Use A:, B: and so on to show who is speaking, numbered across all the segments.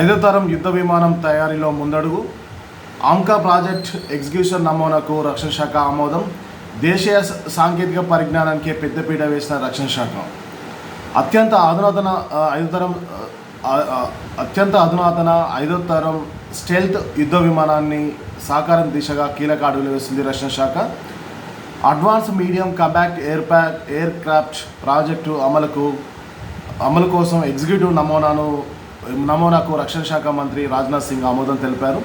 A: ఐదో తరం యుద్ధ విమానం తయారీలో ముందడుగు. ఆమ్కా ప్రాజెక్ట్ ఎగ్జిక్యూషన్ నమూనాకు రక్షణ శాఖ ఆమోదం. దేశీయ సాంకేతిక పరిజ్ఞానానికి పెద్దపీట వేసిన రక్షణ శాఖ. అత్యంత అధునాతన ఐదో తరం అత్యంత అధునాతన ఐదో తరం స్టెల్త్ యుద్ధ విమానాన్ని సాకారం దిశగా కీలక అడుగులు వేసింది రక్షణ శాఖ. Advance medium compact air pack aircraft project అమలుకు అమలు కోసం ఎగ్జిక్యూటివ్ నమూనాను నమోనాకు రక్షణ శాఖ మంత్రి రాజ్నాథ్ సింగ్ ఆమోదం తెలిపారు.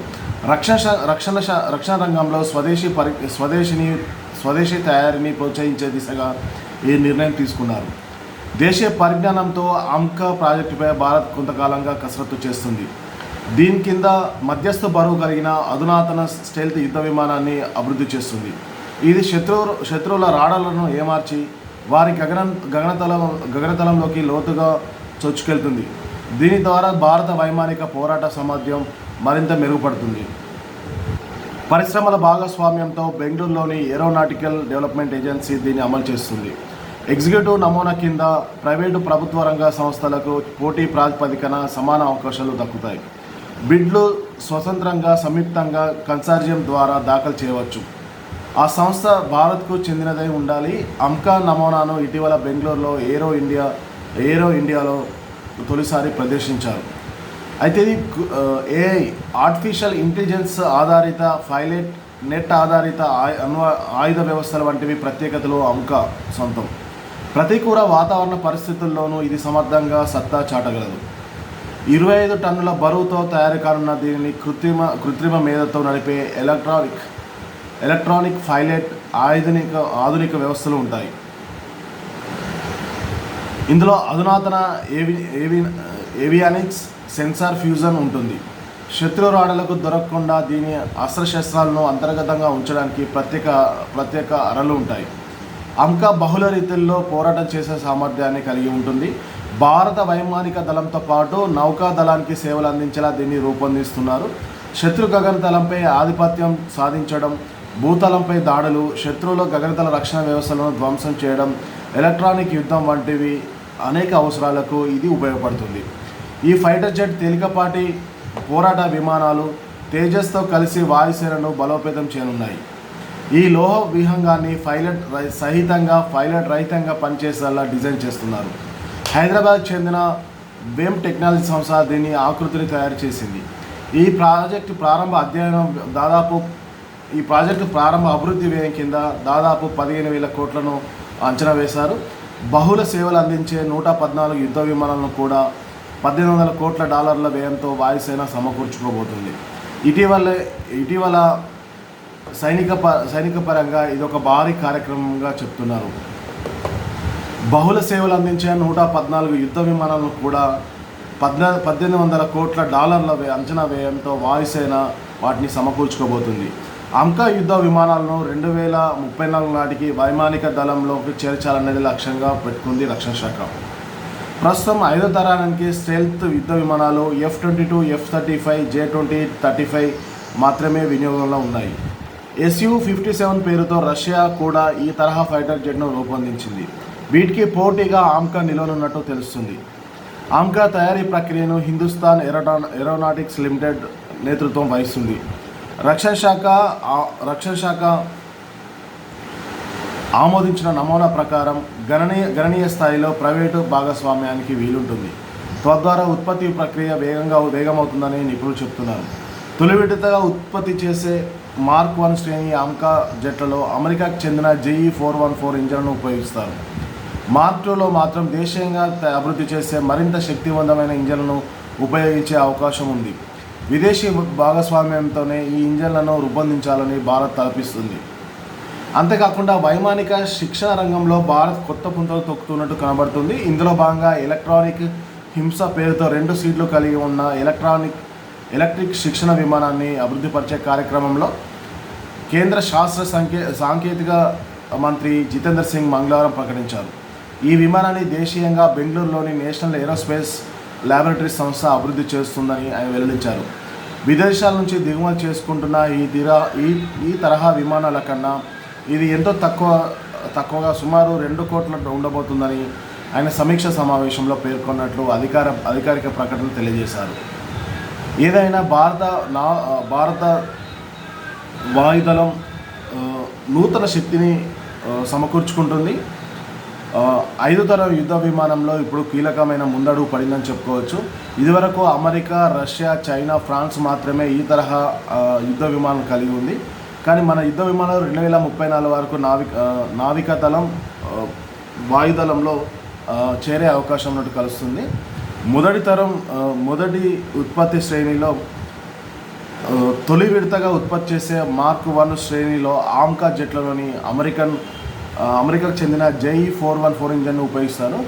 A: రక్షణ రక్షణ శా- రక్షణ రంగంలో స్వదేశీ పరి స్వదేశీని స్వదేశీ తయారీని ప్రోత్సహించే దిశగా ఈ నిర్ణయం తీసుకున్నారు. దేశీయ పరిజ్ఞానంతో అంక ప్రాజెక్టుపై భారత్ కొంతకాలంగా కసరత్తు చేస్తుంది. దీని కింద మధ్యస్థ బరువు కలిగిన అధునాతన స్టెల్త్ యుద్ధ విమానాన్ని అభివృద్ధి చేస్తుంది. ఇది శత్రు శత్రువుల రాడలను ఏమార్చి వారి గగన గగనతలం గగనతలంలోకి లోతుగా చొచ్చుకెళ్తుంది. దీని ద్వారా భారత వైమానిక పోరాట సామర్థ్యం మరింత మెరుగుపడుతుంది. పరిశ్రమల భాగస్వామ్యంతో బెంగళూరులోని ఏరోనాటికల్ డెవలప్మెంట్ ఏజెన్సీ దీన్ని అమలు చేస్తుంది. ఎగ్జిక్యూటివ్ నమూనా కింద ప్రైవేటు ప్రభుత్వ రంగ సంస్థలకు పోటీ ప్రాతిపదికన సమాన అవకాశాలు దక్కుతాయి. బిడ్లు స్వతంత్రంగా సంయుక్తంగా కన్సార్జియం ద్వారా దాఖలు చేయవచ్చు. ఆ సంస్థ భారత్కు చెందినదై ఉండాలి. అంకా నమూనాను ఇటీవల బెంగళూరులో ఏరో ఇండియా ఏరో ఇండియాలో తొలిసారి ప్రదర్శించారు. అయితే ఇది ఏఐ ఆర్టిఫిషియల్ ఇంటెలిజెన్స్ ఆధారిత ఫైలెట్ నెట్ ఆధారిత అణు ఆయుధ వ్యవస్థల వంటివి ప్రత్యేకతలు అంక సొంతం. ప్రతికూల వాతావరణ పరిస్థితుల్లోనూ ఇది సమర్థంగా సత్తా చాటగలదు. ఇరవై ఐదు టన్నుల బరువుతో తయారు కానున్న దీనిని కృత్రిమ కృత్రిమ మేధతో నడిపే ఎలక్ట్రానిక్ ఎలక్ట్రానిక్ ఫైలెట్ ఆధునిక ఆధునిక వ్యవస్థలు ఉంటాయి. ఇందులో అధునాతన ఏవి ఏవి ఏవియానిక్స్ సెన్సార్ ఫ్యూజన్ ఉంటుంది. శత్రు రాడలకు దొరకకుండా దీని అస్త్రశస్త్రాలను అంతర్గతంగా ఉంచడానికి ప్రత్యేక ప్రత్యేక అరలు ఉంటాయి. అంక బహుళ రీతుల్లో పోరాటం చేసే సామర్థ్యాన్ని కలిగి ఉంటుంది. భారత వైమానిక దళంతో పాటు నౌకా దళానికి సేవలు అందించేలా దీన్ని రూపొందిస్తున్నారు. శత్రు గగనతలంపై ఆధిపత్యం సాధించడం భూతలంపై దాడులు శత్రువుల గగనతల రక్షణ వ్యవస్థలను ధ్వంసం చేయడం ఎలక్ట్రానిక్ యుద్ధం వంటివి అనేక అవసరాలకు ఇది ఉపయోగపడుతుంది. ఈ ఫైటర్ జెట్ తేలికపాటి పోరాట విమానాలు తేజస్తో కలిసి వాయుసేనను బలోపేతం చేయనున్నాయి. ఈ లోహ విహంగాన్ని పైలట్ రై- సహితంగా పైలట్ రహితంగా పనిచేసేలా డిజైన్ చేస్తున్నారు. హైదరాబాద్ చెందిన వేమ్ టెక్నాలజీ సంస్థ దీని ఆకృతిని తయారు చేసింది. ఈ ప్రాజెక్టు ప్రారంభ అధ్యయనం దాదాపు ఈ ప్రాజెక్టు ప్రారంభ అభివృద్ధి వ్యయం కింద దాదాపు పదిహేను వేల కోట్లను అంచనా వేశారు. బహుళ సేవలు అందించే నూట పద్నాలుగు యుద్ధ విమానాలను కూడా పద్దెనిమిది వందల కోట్ల డాలర్ల వ్యయంతో వాయుసేన సమకూర్చుకోబోతుంది. ఇటీవల ఇటీవల సైనిక ప సైనిక పరంగా ఇది ఒక భారీ కార్యక్రమంగా చెప్తున్నారు. బహుళ సేవలు అందించే నూట పద్నాలుగు యుద్ధ విమానాలను కూడా పద్న పద్దెనిమిది వందల కోట్ల డాలర్ల అంచనా వ్యయంతో వాయుసేన వాటిని సమకూర్చుకోబోతుంది. అంకా యుద్ధ విమానాలను రెండు వేల ముప్పై నాలుగు నాటికి వైమానిక దళంలోకి చేర్చాలనేది లక్ష్యంగా పెట్టుకుంది రక్షణ శాఖ. ప్రస్తుతం ఐదో తరానికి స్టెల్త్ యుద్ధ విమానాలు F twenty two F thirty five J twenty thirty five మాత్రమే వినియోగంలో ఉన్నాయి. ఎస్యు ఫిఫ్టీ సెవెన్ పేరుతో రష్యా కూడా ఈ తరహా ఫైటర్ జెట్ను రూపొందించింది. వీటికి పోటీగా ఆమ్కా నిలవనున్నట్టు తెలుస్తుంది. ఆమ్కా తయారీ ప్రక్రియను హిందుస్థాన్ ఏరోనా ఏరోనాటిక్స్ లిమిటెడ్ నేతృత్వం వహిస్తుంది. రక్షణ శాఖ రక్షణ శాఖ ఆమోదించిన నమూనా ప్రకారం గణనీయ గణనీయ స్థాయిలో ప్రైవేటు భాగస్వామ్యానికి వీలుంటుంది. తద్వారా ఉత్పత్తి ప్రక్రియ వేగంగా వేగమవుతుందని నిపుణులు చెబుతున్నారు తొలి విడతగా ఉత్పత్తి చేసే మార్క్ వన్ శ్రేణి ఆమ్కా జట్లలో అమెరికాకు చెందిన జేఈ ఫోర్ వన్ ఫోర్ ఇంజన్ను ఉపయోగిస్తారు. మార్క్ టూలో మాత్రం దేశీయంగా అభివృద్ధి చేసే మరింత శక్తివంతమైన ఇంజన్లను ఉపయోగించే అవకాశం ఉంది. విదేశీ భాగస్వామ్యంతోనే ఈ ఇంజన్లను రూపొందించాలని భారత్ తలపిస్తుంది. అంతేకాకుండా వైమానిక శిక్షణ రంగంలో భారత్ కొత్త పుంతలు తొక్కుతున్నట్టు కనబడుతుంది. ఇందులో భాగంగా ఎలక్ట్రానిక్ హింస పేరుతో రెండు సీట్లు కలిగి ఉన్న ఎలక్ట్రానిక్ ఎలక్ట్రిక్ శిక్షణ విమానాన్ని అభివృద్ధిపరిచే కార్యక్రమంలో కేంద్ర శాస్త్ర సంకే సాంకేతిక మంత్రి జితేందర్ సింగ్ మంగళవారం ప్రకటించారు. ఈ విమానాన్ని దేశీయంగా బెంగళూరులోని నేషనల్ ఏరోస్పేస్ ల్యాబొరేటరీ సంస్థ అభివృద్ధి చేస్తుందని ఆయన వెల్లడించారు. విదేశాల నుంచి దిగుమతి చేసుకుంటున్న ఈ తీరా ఈ ఈ తరహా విమానాల కన్నా ఇది ఎంతో తక్కువ తక్కువగా సుమారు రెండు కోట్ల ఉండబోతుందని ఆయన సమీక్ష సమావేశంలో పేర్కొన్నట్లు అధికార అధికారిక ప్రకటన తెలియజేశారు. ఏదైనా భారత నా భారత వాయుదళం నూతన శక్తిని సమకూర్చుకుంటుంది. ఐదు తరం యుద్ధ విమానంలో ఇప్పుడు కీలకమైన ముందడుగు పడిందని చెప్పుకోవచ్చు. ఇదివరకు అమెరికా రష్యా చైనా ఫ్రాన్స్ మాత్రమే ఈ తరహా యుద్ధ విమానం కలిగి ఉంది. కానీ మన యుద్ధ విమానాలు రెండు వేల ముప్పై నాలుగు వరకు నావిక నావికాతలం వాయుదళంలో చేరే అవకాశం ఉన్నట్టు కలుస్తుంది. మొదటి తరం మొదటి ఉత్పత్తి శ్రేణిలో తొలి విడతగా ఉత్పత్తి చేసే మార్క్ వన్ శ్రేణిలో ఆమ్కా జెట్లలోని అమెరికన్ అమెరికాకు చెందిన జై ఫోర్ వన్ ఫోర్ ఇంజన్ను ఉపయోగిస్తారు.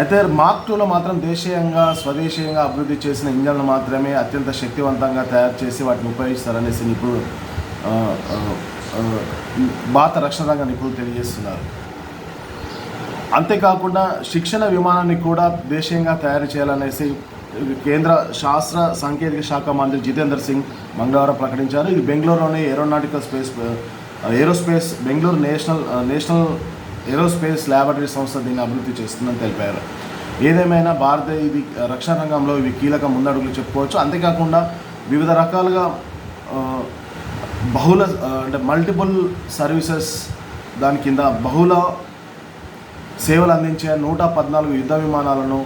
A: అయితే మార్క్ టూలో మాత్రం దేశీయంగా స్వదేశీయంగా అభివృద్ధి చేసిన ఇంజన్లు మాత్రమే అత్యంత శక్తివంతంగా తయారు చేసి వాటిని ఉపయోగిస్తారనేసి నిపుణులు భారత రక్షణ రంగ నిపుణులు తెలియజేస్తున్నారు. అంతేకాకుండా శిక్షణ విమానాన్ని కూడా దేశీయంగా తయారు చేయాలనేసి కేంద్ర శాస్త్ర సాంకేతిక శాఖ మంత్రి జితేందర్ సింగ్ మంగళవారం ప్రకటించారు. ఇది బెంగళూరులోని aeronautical space aerospace Bengaluru national national aerospace laboratory సంస్థ దీన్ని అభివృద్ధి చేస్తుందని తెలిపారు. ఏదేమైనా భారత ఇది రక్షణ రంగంలో ఇవి కీలక ముందడుగులు చెప్పుకోవచ్చు. అంతేకాకుండా వివిధ రకాలుగా బహుళ అంటే మల్టిపుల్ సర్వీసెస్ దాని కింద బహుళ సేవలు అందించే నూట పద్నాలుగు యుద్ధ విమానాలను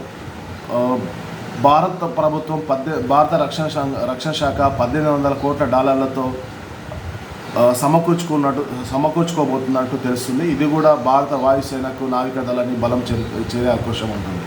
A: భారత ప్రభుత్వం పద్దె భారత రక్షణ శాఖ రక్షణ శాఖ పద్దెనిమిది వందల కోట్ల డాలర్లతో సమకూర్చుకున్నట్టు సమకూర్చుకోబోతున్నట్టు తెలుస్తుంది. ఇది కూడా భారత వాయుసేనకు నావికాదళాన్ని బలం చేరే అవకాశం ఉంటుంది.